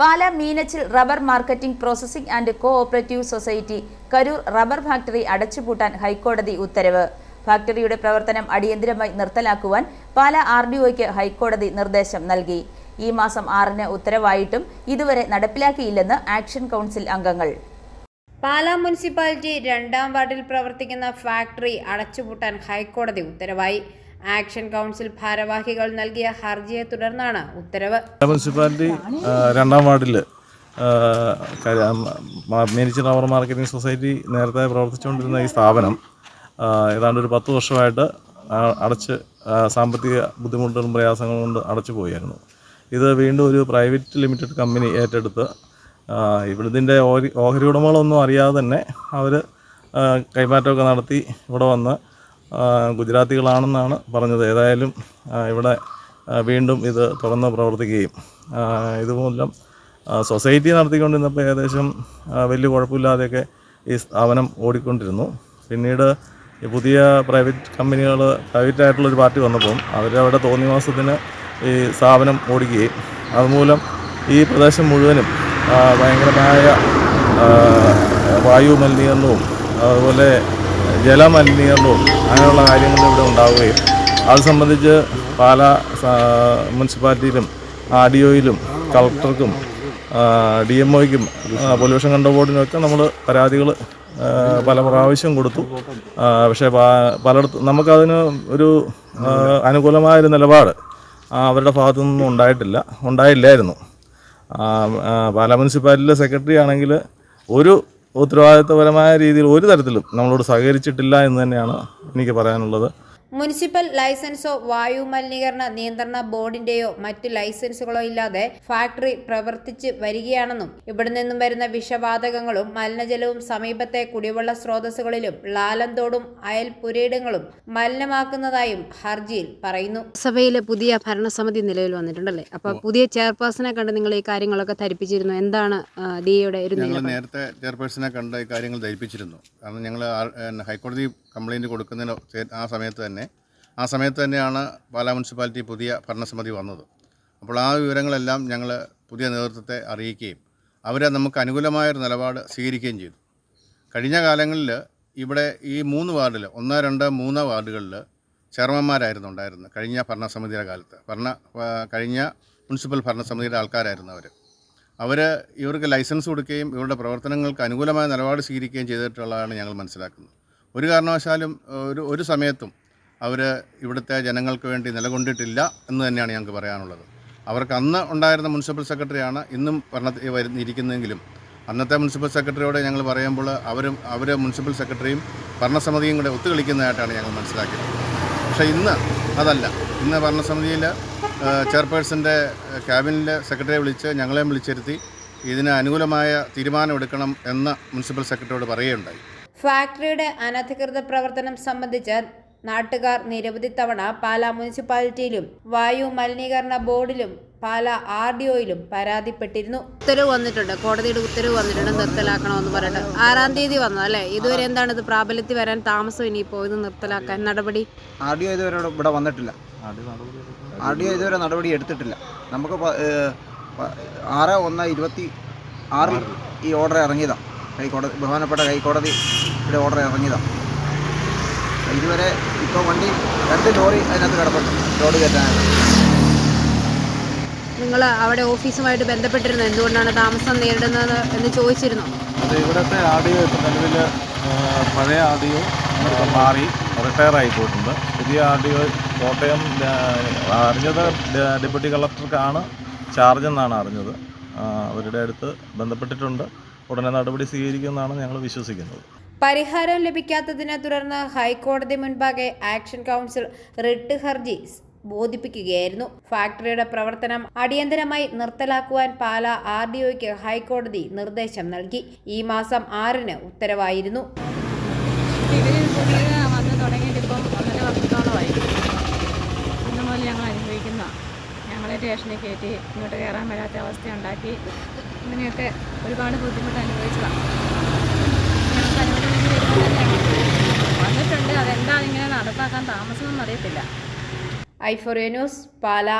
Pala Meenachil rubber marketing processing and co operative society Karoor rubber factory അടച്ചുപൂട്ടാൻ ഹൈക്കോടതി ഉത്തരവ്. ഫാക്ടറിയുടെ പ്രവർത്തനം അടിയന്തിരമായി നിർത്തലാക്കുവാൻ പാല ആർ ഡി ഒയ്ക്ക് ഹൈക്കോടതി നിർദ്ദേശം നൽകി. ഈ മാസം ആറിന് ഉത്തരവായിട്ടും ഇതുവരെ നടപ്പിലാക്കിയില്ലെന്ന് ആക്ഷൻ കൗൺസിൽ അംഗങ്ങൾ. പാലാ മുനിസിപ്പാലിറ്റി രണ്ടാം വാർഡിൽ പ്രവർത്തിക്കുന്ന ഫാക്ടറി അടച്ചുപൂട്ടാൻ ഹൈക്കോടതി ഉത്തരവായി. ആക്ഷൻ കൗൺസിൽ ഭാരവാഹികൾ നൽകിയ ഹർജിയെ തുടർന്നാണ് ഉത്തരവ്. മുനിസിപ്പാലിറ്റി രണ്ടാം വാർഡിൽ മേനിച്ചി റബ്ബർ മാർക്കറ്റിംഗ് സൊസൈറ്റി നേരത്തെ പ്രവർത്തിച്ചുകൊണ്ടിരുന്ന ഈ സ്ഥാപനം ഏതാണ്ട് ഒരു പത്ത് വർഷമായിട്ട് അടച്ച് സാമ്പത്തിക ബുദ്ധിമുട്ടുകളും പ്രയാസങ്ങളും കൊണ്ട് അടച്ചു പോയായിരുന്നു. ഇത് വീണ്ടും ഒരു പ്രൈവറ്റ് ലിമിറ്റഡ് കമ്പനി ഏറ്റെടുത്ത് ഇവിടുത്തെ ഓഹരി ഉടമകളൊന്നും അറിയാതെ തന്നെ അവർ കൈമാറ്റമൊക്കെ നടത്തി ഇവിടെ വന്ന് ഗുജറാത്തികളാണെന്നാണ് പറഞ്ഞത്. ഏതായാലും ഇവിടെ വീണ്ടും ഇത് തുറന്ന് പ്രവർത്തിക്കുകയും ഇതുമൂലം സൊസൈറ്റി നടത്തിക്കൊണ്ടിരുന്നപ്പോൾ ഏകദേശം വലിയ കുഴപ്പമില്ലാതെയൊക്കെ ഈ സ്ഥാപനം ഓടിക്കൊണ്ടിരുന്നു. പിന്നീട് ഈ പുതിയ പ്രൈവറ്റ് കമ്പനികൾ പ്രൈവറ്റ് ആയിട്ടുള്ളൊരു പാർട്ടി വന്നപ്പോൾ അവരവിടെ തോന്നിവാസത്തിന് ഈ സ്ഥാപനം ഓടിക്കുകയും അതുമൂലം ഈ പ്രദേശം മുഴുവനും ഭയങ്കരമായ വായു മലിനീകരണവും അതുപോലെ ജലമലിനീകരണവും അങ്ങനെയുള്ള കാര്യങ്ങൾ ഇവിടെ ഉണ്ടാവുകയും അത് സംബന്ധിച്ച് പാല മുനിസിപ്പാലിറ്റിയിലും ആർ ഡി ഒയിലും കളക്ടർക്കും ഡി എം ഒയ്ക്കും പൊല്യൂഷൻ കൺട്രോൾ ബോർഡിനും ഒക്കെ നമ്മൾ പരാതികൾ പല പ്രാവശ്യം കൊടുത്തു. പക്ഷേ പലയിടത്തും നമുക്കതിന് ഒരു അനുകൂലമായൊരു നിലപാട് അവരുടെ ഭാഗത്തു നിന്നും ഉണ്ടായിട്ടില്ല ഉണ്ടായില്ലായിരുന്നു. പാലാ മുനിസിപ്പാലിറ്റിയിലെ സെക്രട്ടറി ആണെങ്കിൽ ഒരു ഉത്തരവാദിത്വപരമായ രീതിയിൽ ഒരു തരത്തിലും നമ്മളോട് സഹകരിച്ചിട്ടില്ല എന്ന് തന്നെയാണ് എനിക്ക് പറയാനുള്ളത്. മുനിസിപ്പൽ ലൈസൻസോ വായു മലിനീകരണ നിയന്ത്രണ ബോർഡിന്റെയോ മറ്റ് ലൈസൻസുകളോ ഇല്ലാതെ ഫാക്ടറി പ്രവർത്തിച്ച് വരികയാണെന്നും ഇവിടെ നിന്നും വരുന്ന വിഷവാതകങ്ങളും മലിനജലവും സമീപത്തെ കുടിവെള്ള സ്രോതസ്സുകളിലും ലാലന്തോടും അയൽ പുരയിടങ്ങളും മലിനമാക്കുന്നതായും ഹർജിയിൽ പറയുന്നു. സഭയിലെ പുതിയ ഭരണസമിതി നിലവിൽ വന്നിട്ടുണ്ടല്ലേ? അപ്പൊ പുതിയ ചെയർപേഴ്സണെ കണ്ട് നിങ്ങൾ ഈ കാര്യങ്ങളൊക്കെ ധരിപ്പിച്ചിരുന്നു. എന്താണ് ഡിയുടെ ഞങ്ങൾ നേരത്തെ ചെയർപേഴ്സണെ കണ്ട് ഈ കാര്യങ്ങൾ ധരിപ്പിച്ചിരുന്നു. കാരണം ഞങ്ങൾ ഹൈക്കോടതി കംപ്ലൈന്റ് കൊടുക്കുന്നതിന് ആ സമയത്ത് തന്നെ. ആ സമയത്ത് തന്നെയാണ് പാലാ മുനിസിപ്പാലിറ്റി പുതിയ ഭരണസമിതി വന്നത്. അപ്പോൾ ആ വിവരങ്ങളെല്ലാം ഞങ്ങൾ പുതിയ നേതൃത്വത്തെ അറിയിക്കുകയും അവരെ നമുക്ക് അനുകൂലമായൊരു നിലപാട് സ്വീകരിക്കുകയും ചെയ്തു. കഴിഞ്ഞ കാലങ്ങളിൽ ഇവിടെ ഈ മൂന്ന് വാർഡിൽ ഒന്ന് രണ്ട് മൂന്ന് വാർഡുകളിൽ ചെയർമാന്മാരായിരുന്നു ഉണ്ടായിരുന്നത് കഴിഞ്ഞ ഭരണസമിതിയുടെ കാലത്ത്. ഭരണ കഴിഞ്ഞ മുനിസിപ്പൽ ഭരണസമിതിയുടെ ആൾക്കാരായിരുന്നു അവർ അവർ ഇവർക്ക് ലൈസൻസ് കൊടുക്കുകയും ഇവരുടെ പ്രവർത്തനങ്ങൾക്ക് അനുകൂലമായ നിലപാട് സ്വീകരിക്കുകയും ചെയ്തിട്ടുള്ളതാണ് ഞങ്ങൾ മനസ്സിലാക്കുന്നത്. ഒരു കാരണവശാലും ഒരു ഒരു സമയത്തും അവർ ഇവിടുത്തെ ജനങ്ങൾക്ക് വേണ്ടി നിലകൊണ്ടിട്ടില്ല എന്ന് തന്നെയാണ് ഞങ്ങൾക്ക് പറയാനുള്ളത്. അവർക്ക് അന്ന് ഉണ്ടായിരുന്ന മുനിസിപ്പൽ സെക്രട്ടറിയാണ് ഇന്നും ഭരണത്തിൽ വരുന്നിരിക്കുന്നതെങ്കിലും അന്നത്തെ മുനിസിപ്പൽ സെക്രട്ടറിയോട് ഞങ്ങൾ പറയുമ്പോൾ അവരും അവർ മുനിസിപ്പൽ സെക്രട്ടറിയും ഭരണസമിതിയും കൂടെ ഒത്തുകളിക്കുന്നതായിട്ടാണ് ഞങ്ങൾ മനസ്സിലാക്കിയത്. പക്ഷേ ഇന്ന് അതല്ല. ഇന്ന് ഭരണസമിതിയിൽ ചെയർപേഴ്സന്റെ ക്യാബിനിലെ സെക്രട്ടറിയെ വിളിച്ച് ഞങ്ങളെയും വിളിച്ചിരുത്തി ഇതിന് അനുകൂലമായ തീരുമാനമെടുക്കണം എന്ന് മുനിസിപ്പൽ സെക്രട്ടറിയോട് പറയുകയുണ്ടായി. ഫാക്ടറിയുടെ അനധികൃത പ്രവർത്തനം സംബന്ധിച്ച് നാട്ടുകാർ നിരവധി തവണ പാലാ മുനിസിപ്പാലിറ്റിയിലും വായു മലിനീകരണ ബോർഡിലും പാലാ ആർ ഡി ഒയിലും പരാതിപ്പെട്ടിരുന്നു. ഉത്തരവ് വന്നിട്ടുണ്ട്. കോടതിയുടെ ഉത്തരവ് വന്നിട്ടുണ്ട്. നിർത്തലാക്കണമെന്ന് പറഞ്ഞിട്ട്. ആറാം തീയതി വന്നു അല്ലേ? ഇതുവരെ എന്താണ് ഇത് പ്രാബല്യത്തിൽ വരാൻ താമസം ഇനിയിപ്പോൾ ഇത് നിർത്തലാക്കാൻ നടപടി? ആർ ഡി ഒ ഇതുവരെ ഇവിടെ- വന്നിട്ടില്ല. ആർ ഡി ഒ ഇതുവരെ നടപടി എടുത്തിട്ടില്ല. നമുക്ക് ആറ് ഒന്ന് ഇരുപത്തി ആറിൽ ഈ ഓർഡർ ഇറങ്ങിയതാണ് ഹൈക്കോടതി ബഹുമാനപ്പെട്ട ഹൈക്കോടതിയുടെ ഓർഡർ ഇറങ്ങിയതാണ് ഇതുവരെ ഇപ്പോൾ വണ്ടി രണ്ട് ലോറി അതിനകത്ത് കിടപ്പുണ്ട്. ലോഡ് കയറ്റാനായിട്ട്. നിങ്ങൾ അവിടെ ഓഫീസുമായിട്ട് ബന്ധപ്പെട്ടിരുന്നത് എന്തുകൊണ്ടാണ് താമസം നേരിടുന്നത് എന്ന് ചോദിച്ചിരുന്നു? അത് ഇവിടുത്തെ ആഡിയോ ഇപ്പം നിലവിൽ പഴയ ആഡിയോ മാറി റിട്ടയർ ആയി പോയിട്ടുണ്ട്. പുതിയ ആഡിയോ കോട്ടയം അറിഞ്ഞത് ഡെപ്യൂട്ടി കളക്ടർക്കാണ് ചാർജ് എന്നാണ് അറിഞ്ഞത്. അവരുടെ അടുത്ത് ബന്ധപ്പെട്ടിട്ടുണ്ട്. ഉടനെ നടപടി സ്വീകരിക്കുമെന്നാണ് ഞങ്ങൾ വിശ്വസിക്കുന്നത്. പരിഹാരം ലഭിക്കാത്തതിനെ തുടർന്ന് ഹൈക്കോടതി മുൻപാകെ ആക്ഷൻ കൗൺസിൽ റിട്ട് ഹർജി ബോധിപ്പിക്കുകയായിരുന്നു. ഫാക്ടറിയുടെ പ്രവർത്തനം അടിയന്തരമായി നിർത്തലാക്കുവാൻ പാല ആർ ഡി ഒയ്ക്ക് ഹൈക്കോടതി നിർദ്ദേശം നൽകി. ഈ മാസം ആറിന് ഉത്തരവായിരുന്നു. വന്ന് തുടങ്ങിയിട്ട് ഇപ്പം ഒന്നര വർഷത്തോളമായി. ഇന്ന് മുതൽ ഞങ്ങൾ അനുഭവിക്കുന്ന. ഞങ്ങളെ സ്റ്റേഷനിൽ കയറ്റി ഇങ്ങോട്ട് കയറാൻ വരാത്ത അവസ്ഥ ഉണ്ടാക്കി ഇങ്ങനെയൊക്കെ ഒരുപാട് ബുദ്ധിമുട്ട് അനുഭവിച്ചതാണ്. വന്നിട്ടുണ്ട്. അതെന്താണ് ഇങ്ങനെ നടപ്പാക്കാൻ താമസമൊന്നും അറിയത്തില്ല. ഐഫോറിയ ന്യൂസ് പാല.